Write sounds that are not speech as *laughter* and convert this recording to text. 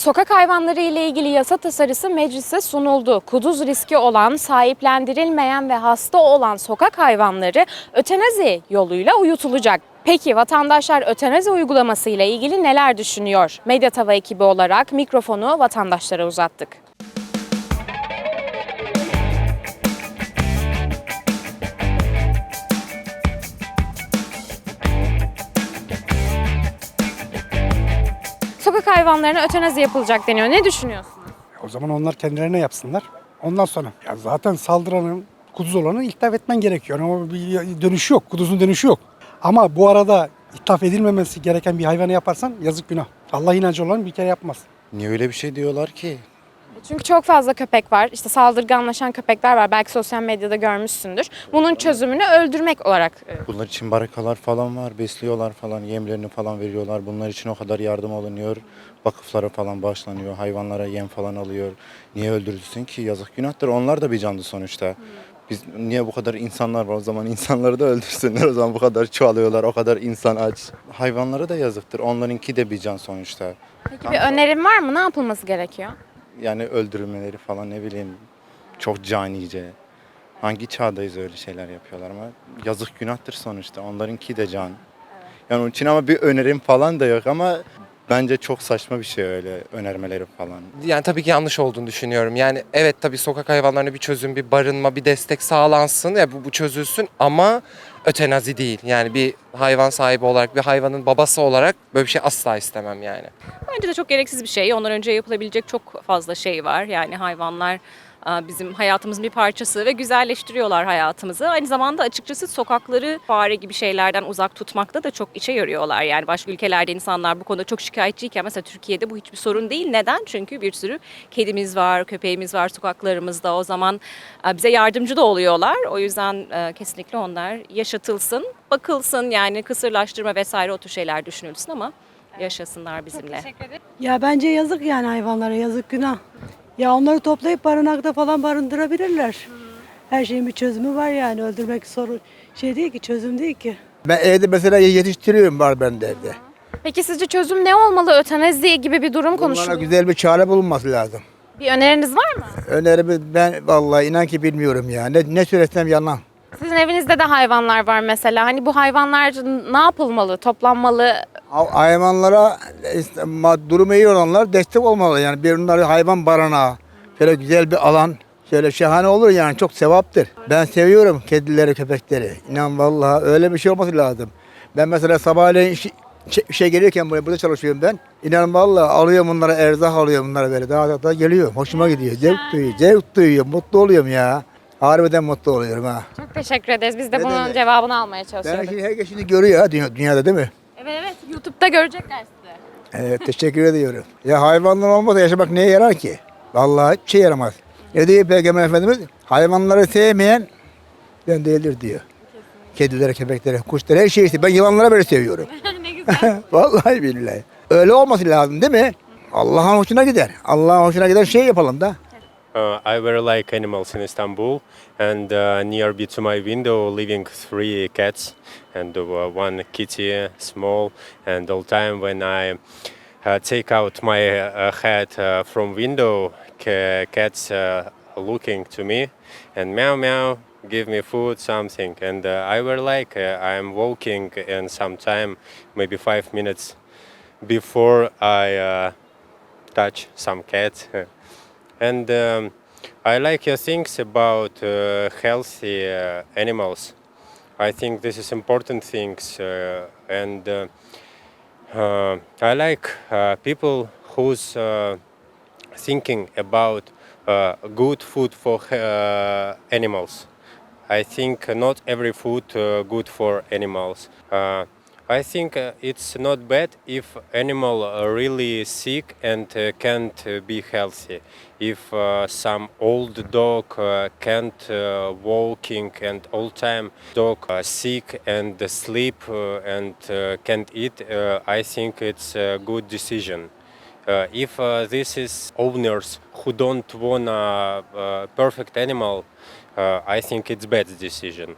Sokak hayvanları ile ilgili yasa tasarısı meclise sunuldu. Kuduz riski olan, sahiplendirilmeyen ve hasta olan sokak hayvanları ötenazi yoluyla uyutulacak. Peki vatandaşlar ötenazi uygulaması ile ilgili neler düşünüyor? Medya Tava ekibi olarak mikrofonu vatandaşlara uzattık. Sokak hayvanlarına ötenazi yapılacak deniyor. Ne düşünüyorsunuz? O zaman onlar kendilerine yapsınlar. Ondan sonra ya zaten saldıranın kuduz olanı itlaf etmen gerekiyor. Ama bir dönüşü yok. Kuduzun dönüşü yok. Ama bu arada itlaf edilmemesi gereken bir hayvanı yaparsan yazık günah. Allah inancı olan bir kere yapmaz. Niye öyle bir şey diyorlar ki? Çünkü çok fazla köpek var. İşte saldırganlaşan köpekler var. Belki sosyal medyada görmüşsündür. Bunun çözümünü öldürmek olarak e, Bunlar için barakalar falan var, besliyorlar falan, yemlerini falan veriyorlar. Bunlar için o kadar yardım alınıyor. Vakıflara falan başlanıyor, hayvanlara yem falan alıyor. Niye öldürülsün ki? Yazık günahtır. Onlar da bir canlı sonuçta. Biz niye bu kadar insanlar var o zaman insanları da öldürsünler o zaman bu kadar çoğalıyorlar o kadar insan aç. Hayvanlara da yazıktır onlarınki de bir can sonuçta. Peki bir önerim var mı? Ne yapılması gerekiyor? Yani öldürülmeleri falan ne bileyim çok canice. Hangi çağdayız öyle şeyler yapıyorlar ama yazık günahtır sonuçta. Onlarınki de can. Yani onun için ama bir önerim falan da yok ama bence çok saçma bir şey öyle önermeleri falan. Yani tabii ki yanlış olduğunu düşünüyorum. Yani evet tabii sokak hayvanlarına bir çözüm, bir barınma, bir destek sağlansın. Ya bu, bu çözülsün ama ötenazi değil. Yani bir hayvan sahibi olarak, bir hayvanın babası olarak böyle bir şey asla istemem yani. Bence de çok gereksiz bir şey. Ondan önce yapılabilecek çok fazla şey var. Yani hayvanlar bizim hayatımızın bir parçası ve güzelleştiriyorlar hayatımızı. Aynı zamanda açıkçası sokakları fare gibi şeylerden uzak tutmakta da çok işe yarıyorlar. Yani başka ülkelerde insanlar bu konuda çok şikayetçiyken mesela Türkiye'de bu hiçbir sorun değil. Neden? Çünkü bir sürü kedimiz var, köpeğimiz var sokaklarımızda. O zaman a, bize yardımcı da oluyorlar. O yüzden e, kesinlikle onlar yaşatılsın, bakılsın yani kısırlaştırma vesaire o tür şeyler düşünülsün ama yaşasınlar bizimle. Ya bence yazık yani hayvanlara yazık günah. Ya onları toplayıp barınakta falan barındırabilirler. Her şeyin bir çözümü var yani öldürmek sorun şey değil ki çözüm değil ki. Ben evde mesela yetiştiriyorum var bende evde. Peki sizce çözüm ne olmalı? Ötenazi gibi bir durum Bunlara konuşuluyor. güzel bir çare bulunması lazım. Bir öneriniz var mı? Önerimi ben vallahi inan ki bilmiyorum ya. Ne, ne söylesem yalan. Sizin evinizde de hayvanlar var mesela. Hani bu hayvanlar ne yapılmalı? Toplanmalı? Ha- Hayvanlara işte, ma- durumu iyi olanlar destek olmalı yani. Bir onları hayvan barınağı. Şöyle güzel bir alan. Şöyle şahane olur yani çok sevaptır. Ben seviyorum kedileri, köpekleri. İnan vallahi öyle bir şey olması lazım. Ben mesela sabahleyin iş, şey, şey gelirken buraya burada çalışıyorum ben. İnan vallahi alıyorum bunlara erzak alıyorum bunlara böyle. Daha da, da geliyor. Hoşuma gidiyor. Zevk duyuyor. Zevk duyuyor. Mutlu oluyorum ya. Harbiden mutlu oluyorum ha. Çok teşekkür ederiz. Biz de Ne bunun demek? cevabını almaya Ben çalışıyorduk. şimdi herkes şimdi görüyor ha dünya- dünyada değil mi? Evet evet. YouTube'da görecekler sizi. Evet teşekkür ediyorum. Ya hayvanlar olmasa yaşamak neye yarar ki? Vallahi hiçbir şey yaramaz. Ne diyor Peygamber Efendimiz? Hayvanları sevmeyen ben değildir diyor. Kedileri, köpekleri, kuşları her şeyi işte. Ben yılanlara böyle seviyorum. *laughs* ne güzel. *laughs* Vallahi billahi. Öyle olması lazım değil mi? Allah'ın hoşuna gider. Allah'ın hoşuna gider şey yapalım da. Uh, I very like animals in Istanbul, and uh, near be to my window living three cats and uh, one kitty, small. And all time when I uh, take out my uh, head uh, from window, ca- cats uh, looking to me and meow meow, give me food, something. And uh, I very like. Uh, I'm walking, and sometime maybe five minutes before I uh, touch some cat. *laughs* and um, I like your things about uh, healthy uh, animals. I think this is important things, uh, and uh, uh, I like uh, people who's thinking about good food for animals. I think not every food good for animals. I think uh, it's not bad if animal uh, really sick and uh, can't be healthy. If some old dog can't walking and all time dog sick and sleep and can't eat, I think it's a good decision. Uh, if uh, this is owners who don't want a, perfect animal, I think it's bad decision.